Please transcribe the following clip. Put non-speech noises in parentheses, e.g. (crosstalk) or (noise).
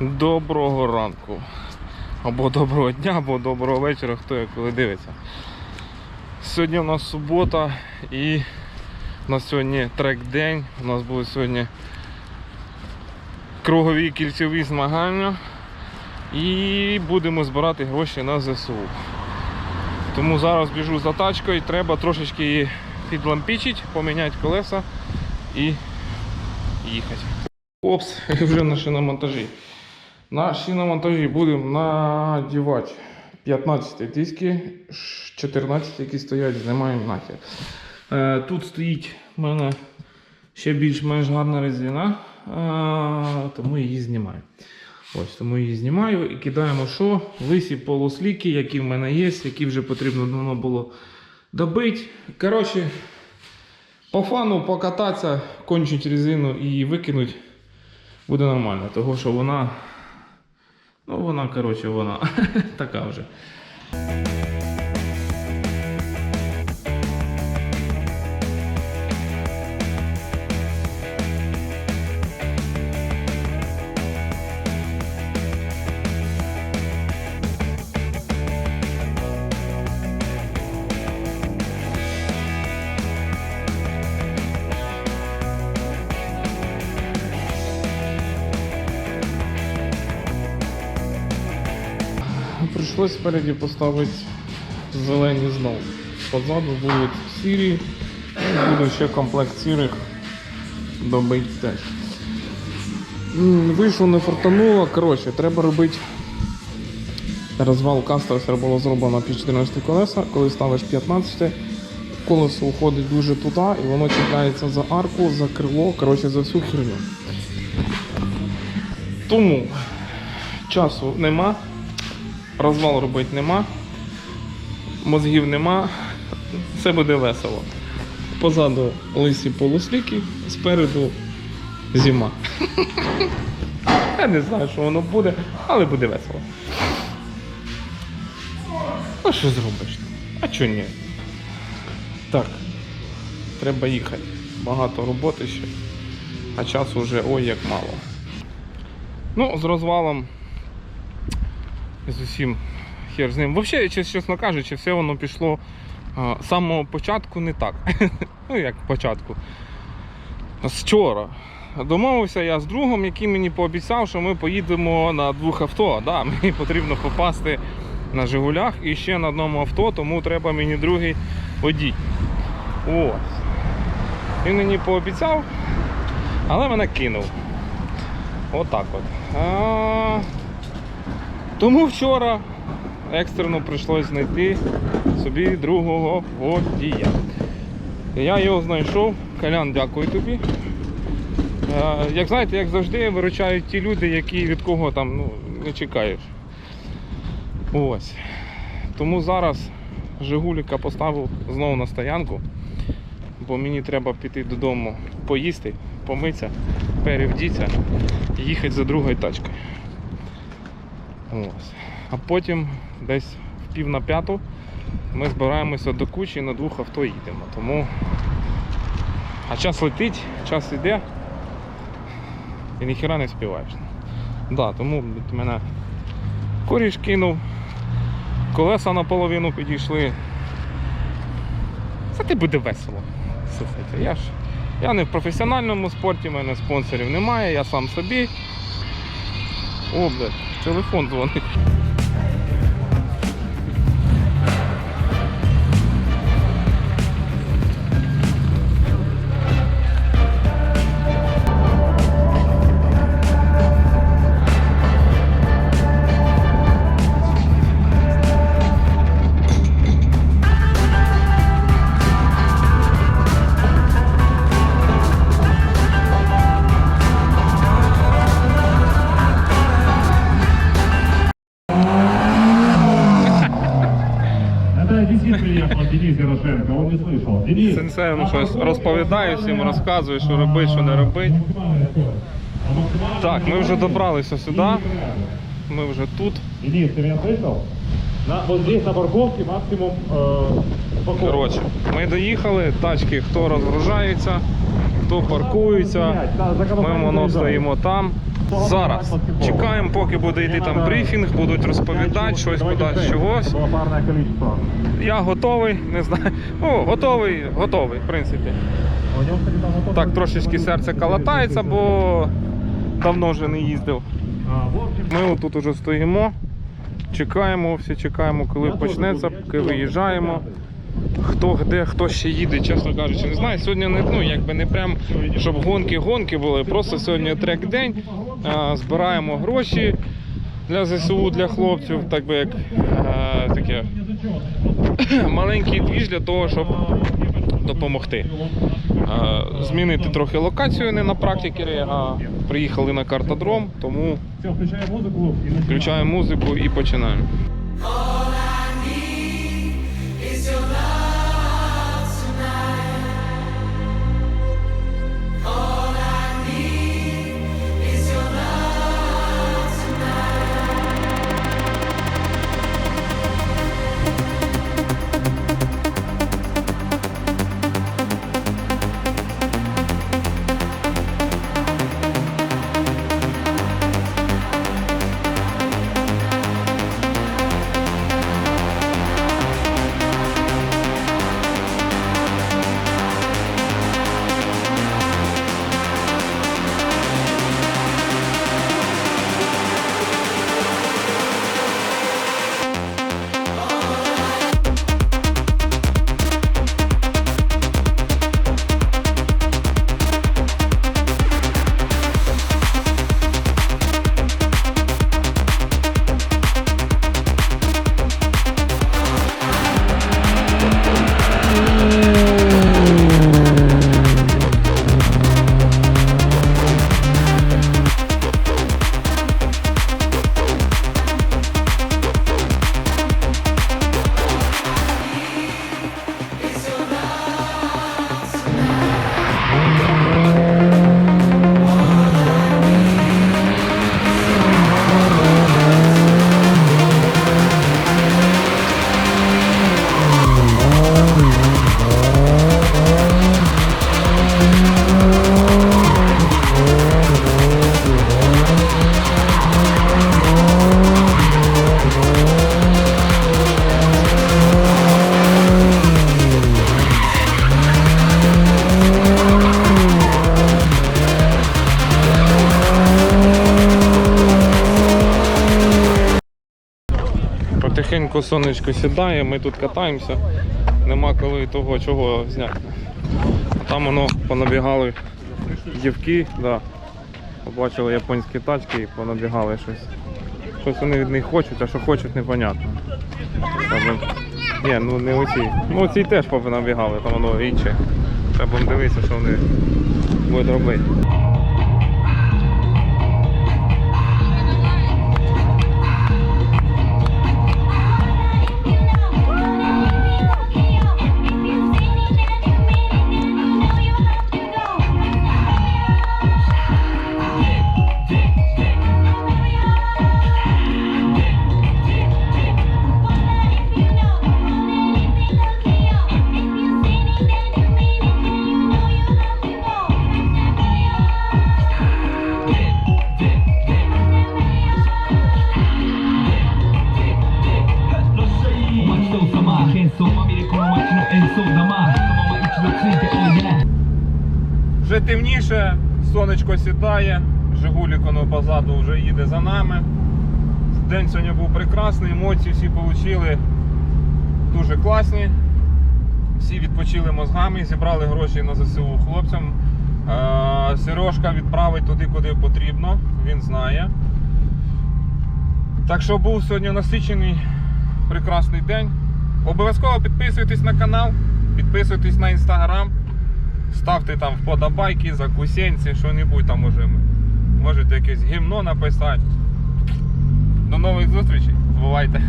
Доброго ранку. Або доброго дня, або доброго вечора, хто як коли дивиться. Сьогодні у нас субота і у нас сьогодні трек-день. У нас будуть сьогодні кругові кільцеві змагання. І будемо збирати гроші на ЗСУ. Тому зараз біжу за тачкою, треба трошечки її підлампічити, поміняти колеса і їхати. Опс, (laughs) вже на шиномонтажі. На шиномонтажі будемо надівати 15 диски, 14, які стоять, знімаємо нахер. Е, Тут стоїть в мене ще більш-менш гарна резина, е, тому її знімаю. Ось, тому її знімаю і кидаємо що? Лисі полусліки, які в мене є, які вже потрібно давно було добити. Коротше, по фану покататися, кончить резину і викинуть буде нормально, того що вона. Ну, вона, коротше, вона (laughs) така вже. Прийшлось спереді поставити зелені знову. Позаду будуть сірі, буде ще комплект сірих добити теж. Вийшло, не фартануло. Коротше, треба робити розвал каста, все було зроблено під 14 колеса. Коли ставиш 15, колесо уходить дуже туди і воно чіпляється за арку, за крило, коротше, за всю херню. Тому часу нема. Розвал робити нема, мозгів нема, все буде весело. Позаду лисі полусліки, спереду зима. (laughs) Я не знаю, що воно буде, але буде весело. А що зробиш? А чого ні? Так, треба їхати. Багато роботи ще, а часу вже ой як мало. Ну, з розвалом з усім хер з ним. Взагалі, чес- чесно кажучи, все воно пішло з самого початку не так. (laughs) ну як початку. З вчора. Домовився я з другом, який мені пообіцяв, що ми поїдемо на двох авто. Да, (laughs) мені потрібно попасти на Жигулях і ще на одному авто, тому треба мені другий водій. Ось. Він мені пообіцяв, але мене кинув. Отак от. А... Тому вчора екстрено прийшлось знайти собі другого водія. Я його знайшов. Колян, дякую тобі. Е, Як знаєте, як завжди виручають ті люди, які від кого там ну, не чекаєш. Ось. Тому зараз Жигуліка поставив знову на стоянку, бо мені треба піти додому поїсти, помитися, перевдітися і їхати за другою тачкою. Ось. А потім десь в пів на п'яту ми збираємося до кучі і на двох авто їдемо. Тому а час летить, час йде і ніхіра не співаєш. Да, тому мене коріш кинув, колеса наполовину підійшли. Це ти буде весело. Я ж я не в професіональному спорті, в мене спонсорів немає, я сам собі. О, блядь, телефон дзвонить. Это визит приехал Денис Ярошенко, он не слышал. Денис! Сенсей йому щось розповідає, всім розказує, що робить, що не робить. Так, ми вже добралися сюди. Ми вже тут. Денис, ты меня слышал? На, вот здесь на парковке максимум э, упаковка. Коротше, ми доїхали, тачки хто розгружається, хто паркується. Ми воно стоїмо там. Зараз чекаємо, поки буде йти там брифінг, будуть розповідати щось кудись чогось. Я готовий, не знаю. Ну, готовий, готовий, в принципі. Так трошечки серце калатається, бо давно вже не їздив. Ми тут уже стоїмо, чекаємо, всі чекаємо, коли почнеться, поки виїжджаємо. Хто де, хто ще їде, чесно кажучи, не знаю. Сьогодні не ну якби не прям щоб гонки-гонки були. Просто сьогодні трек день. Збираємо гроші для ЗСУ, для хлопців, так би як а, таке (coughs) маленький двіж для того, щоб допомогти. Змінити трохи локацію не на практики, а приїхали на картодром, тому включаємо музику і починаємо. Потихеньку сонечко сідає, ми тут катаємося, нема коли того чого зняти. А Там воно понабігали дівки, да. побачили японські тачки і понабігали щось. Щось вони від них хочуть, а що хочуть, непонятно. Ні, ну не оці. Ну оці теж понабігали, там воно інше. Треба дивитися, що вони будуть робити. Вже темніше, сонечко сідає, Жигулік воно позаду вже їде за нами. День сьогодні був прекрасний, емоції всі отримали дуже класні. Всі відпочили мозгами, зібрали гроші на ЗСУ хлопцям. Е, Сережка відправить туди, куди потрібно, він знає. Так що був сьогодні насичений прекрасний день. Обов'язково підписуйтесь на канал, підписуйтесь на інстаграм. Ставте там вподобайки, закусенці, що-небудь там уже. Можете якесь гімно написати. До нових зустрічей. Бувайте.